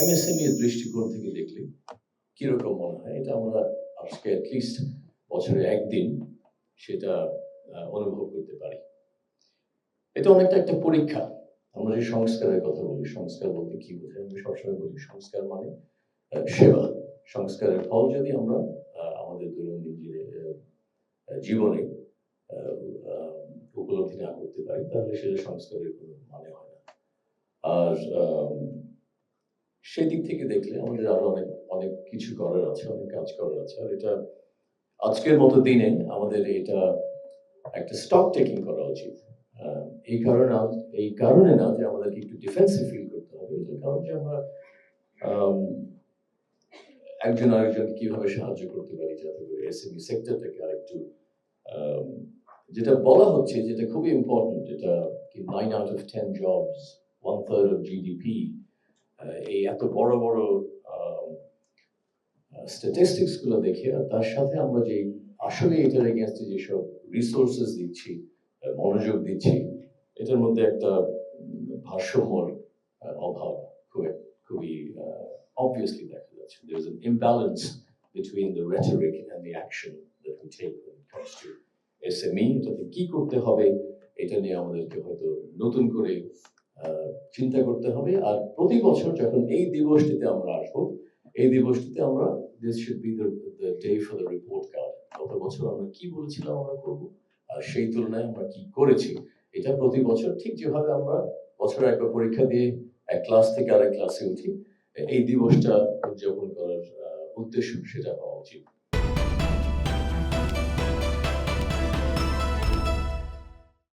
MSME এর দৃষ্টিকোণ থেকে দেখলে কীরকম মনে হয়? এটা আমরা আজকে অ্যাটলিস্ট বছরে একদিন সেটা অনুভব করতে পারি। এটা অনেকটা একটা পরীক্ষা। আমরা যে সংস্কারের কথা বলি সংস্কার বলতে কি বোঝায়? আমি সবসময় বলি সংস্কার মানে সেবা। সংস্কারের ফল যদি আমরা আমাদের দৈনন্দিন জীবনে, উপলব্ধি না করতে পারি তাহলে সেটা সংস্কারের কোনো মানে হয় না। আর সেদিক থেকে দেখলে আমাদের আরও অনেক অনেক কিছু করার আছে অনেক কাজ করার আছে। আর এটা আজকের মতো দিনে আমাদের এটা একটা স্টক টেকিং করা উচিত। এই কারণে এই কারণে না যে আমাদেরকে একটু ডিফেন্সিভ ফিল করতে হবে এটার কারণ যে আমরা একজন আরেকজনকে কীভাবে সাহায্য করতে পারি যাতে করে এসএমই সেক্টরটাকে আরেকটু আম, যেটা বলা হচ্ছে যেটা খুবই ইম্পর্টেন্ট যেটা কি nine out of ten jobs one third of GDP এই এত বড় বড় স্ট্যাটিস্টিক্সগুলো দেখে তার সাথে আমরা যে আসলে এটার এগেনস্টে যেসব রিসোর্সেস দিচ্ছি মনোযোগ দিচ্ছি, এটার মধ্যে একটা ভারসাম্যর অভাব খুব খুবই অবভিয়াসলি দেখা যাচ্ছে। There is an imbalance between the rhetoric and the action that we SME এটাতে কি করতে হবে, এটা নিয়ে আমাদেরকে হয়তো নতুন করে চিন্তা করতে হবে। আর প্রতি বছর যখন এই দিবসটিতে আমরা আসব, এই দিবসটিতে আমরা this should be day for the report card গত বছর আমরা কি বলেছিলাম আমরা করব? আর সেই তুলনায় আমরা কি করেছি? এটা প্রতি বছর ঠিক যেভাবে আমরা বছরে একবার পরীক্ষা দিয়ে এক ক্লাস থেকে আরেক ক্লাসে উঠি। এই দিবসটা উদযাপন করার উদ্দেশ্য সেটা হওয়া উচিত।